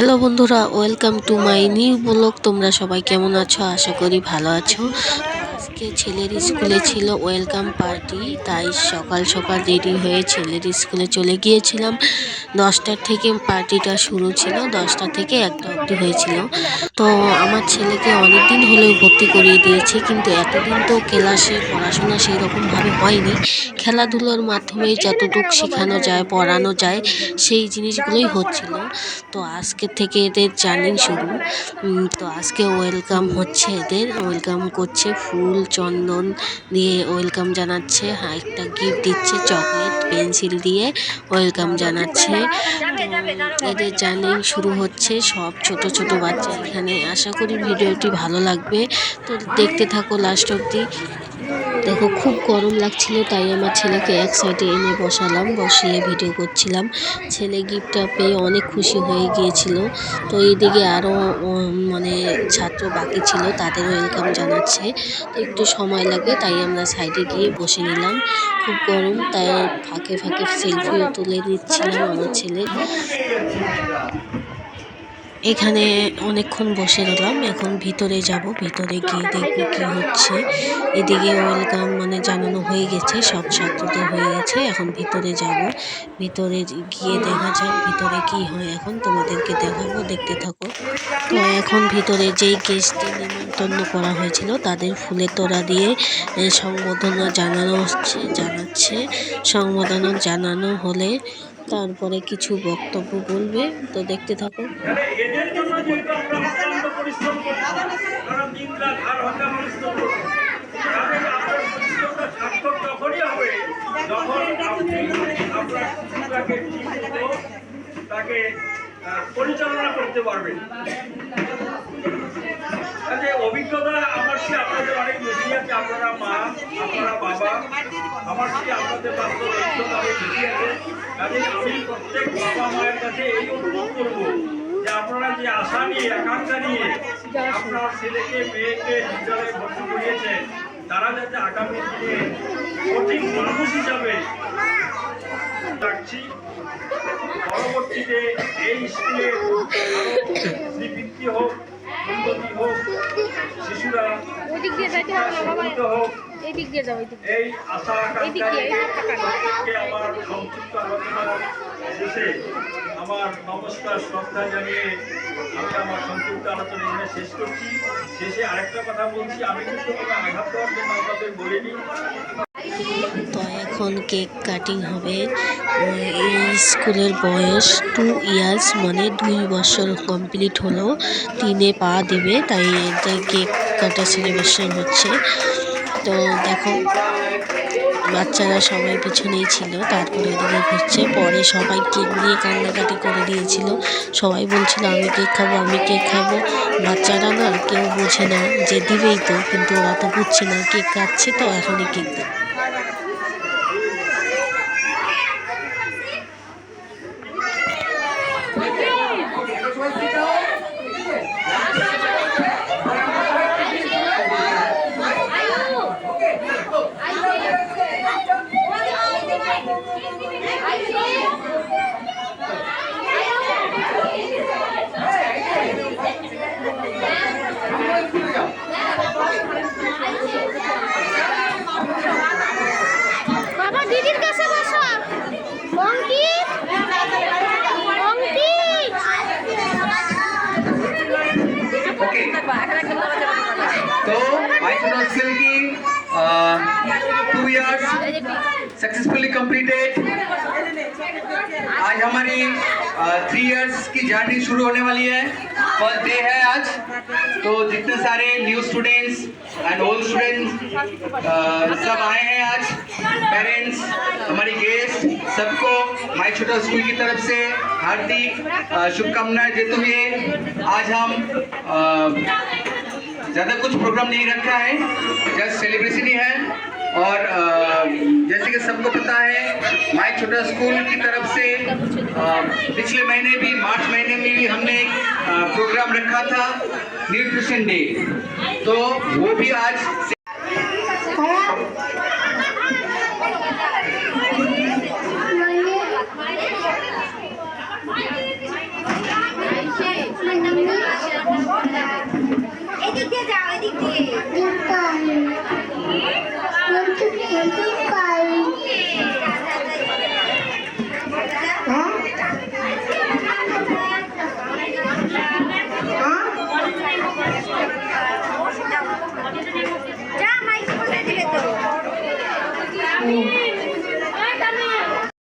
Hello বন্ধুরা, welcome to my new blog. তোমরা সবাই কেমন আছো? আশা করি ভালো আছো। আজকে ছেলের স্কুলে ছিল ওয়েলকাম পার্টি, তাই সকাল সকাল রেডি হয়ে ছেলের স্কুলে চলে গিয়েছিলাম। দশটার থেকে পার্টিটা শুরু ছিল, দশটা থেকে একটা অবধি হয়েছিল। তো আমার ছেলেকে অনেক দিন হলেও ভর্তি করিয়ে দিয়েছে, কিন্তু এতদিন তো ক্লাসে পড়াশোনা সেই রকমভাবে হয়নি। খেলাধুলোর মাধ্যমে যতটুকু শেখানো যায়, পড়ানো যায়, সেই জিনিসগুলোই হচ্ছিল। তো আজকে থেকে এদের জার্নি শুরু। তো আজকে ওয়েলকাম হচ্ছে এদের, ওয়েলকাম করছে ফুল চন্দন দিয়ে ওয়েলকাম জানাচ্ছে। হ্যাঁ, একটা গিফট দিচ্ছে চকলেট পেন্সিল দিয়ে ওয়েলকাম জানাচ্ছে। এদের জার্নি শুরু হচ্ছে সব ছোট ছোট বাচ্চা এখানে। আশা করি ভিডিওটি ভালো লাগবে। তো দেখতে থাকো লাস্ট অবধি। দেখো, খুব গরম লাগছিল, তাই আমার ছেলেকে এক সাইডে এনে বসালাম, বসিয়ে ভিডিও করছিলাম। ছেলে গিফটটা পেয়ে অনেক খুশি হয়ে গিয়েছিল। তো এইদিকে আরও মানে ছাত্র বাকি ছিল তাদের ওয়েলকাম জানাচ্ছে। তো একটু সময় লাগবে তাই আমরা সাইডে গিয়ে বসে নিলাম। খুব গরম, তাই ফাঁকে ফাঁকে সেলফিও তুলে নিচ্ছিলাম আমার ছেলে। এখানে অনেকক্ষণ বসে রইলাম, এখন ভিতরে যাব, ভিতরে গিয়ে দেখব কি হচ্ছে। এদিকে ওয়েলকাম মানে জানানো হয়ে গেছে, সব ছাত্রদের হয়ে গেছে, এখন ভিতরে যাব। ভিতরে গিয়ে দেখা যাক ভিতরে কি হয় এখন, তোমাদেরকে দেখাবো, দেখতে থাকো। তো এখন ভিতরে যেই গেস্টদের নিমন্ত্রণ করা হয়েছিল, তাদের ফুলের তোড়া দিয়ে সংবর্ধনা জানানো হচ্ছে, জানাচ্ছে। সংবর্ধনা জানানো হলে তারপরে কিছু বক্তব্য বলবে তো দেখতে থাকো। পরিচালনা করতে পারবেন অভিজ্ঞতা আছে আপনারা মা, আপনারা বাবা, আমার সে আপনাদের বাস্তব অভিজ্ঞতা অনেক বেশি আছে? কাজে আমি প্রত্যেক বাবা মায়ের কাছে এই অনুরোধ করব যে আপনারা যে আশা নিয়ে, আকাঙ্ক্ষা নিয়ে আপনার ছেলেকে, মেয়েকে বিদ্যালয়ে ভর্তি করিয়েছেন, তারা যাতে আগামী দিনে সঠিক মানুষ হিসাবে রাখছি। পরবর্তীতে এই স্কুলে শ্রীবৃত্তি হোক উন্নতি হোক, শিশুরা ওই দিক দিয়ে যাইতে হবে না বাবা এই দিক দিয়ে যাও এই এই দিক দিয়ে, আমার সংক্ষিপ্ত আলোচনা শেষে আমার নমস্কার শ্রদ্ধা জানিয়ে আমি আমার সংক্ষিপ্ত আলোচনা এখানে শেষ করছি। শেষে আরেকটা কথা বলছি আমি কিন্তু কোনো আঘাত দেওয়ার জন্য আপনাদের বলিনি। তো এখন কেক কাটিং হবে। এই স্কুলের বয়স টু ইয়ার্স মানে দুই বছর কমপ্লিট হলো। তিনে পা দিবে তাই কেক কাটা সেলিব্রেশন হচ্ছে। তো দেখো, বাচ্চারা সবাই পিছনেই ছিল, তারপরে এদিকে ঘুরছে। পরে সবাই কেক নিয়ে কান্নাকাটি করে দিয়েছিল। সবাই বলছিল, আমি কেক খাব, আমি কেক খাব। বাচ্চারা না, কেউ বোঝে না যে দিবেই তো, কিন্তু ওরা তো বুঝছে না, কেক কাটছে তো এখনই কেক দেবে। स्किल की टू इयर्स सक्सेसफुली कंप्लीटेड आज हमारी थ्री इयर्स की जर्नी शुरू होने वाली है। फ़र्स्ट डे है आज। तो जितने सारे new students and old students सब आए हैं आज। पेरेंट्स हमारी गेस्ट सबको माई छोटा स्कूल की तरफ़ से हार्दिक शुभकामनाएँ देते हुए आज हम ज़्यादा कुछ प्रोग्राम नहीं रखा है। जस्ट सेलिब्रेशन ही है। और जैसे कि सबको पता है माई छोटा स्कूल की तरफ़ से पिछले महीने भी, मार्च महीने में भी हमने प्रोग्राम रखा था न्यूट्रिशन डे तो वो भी आज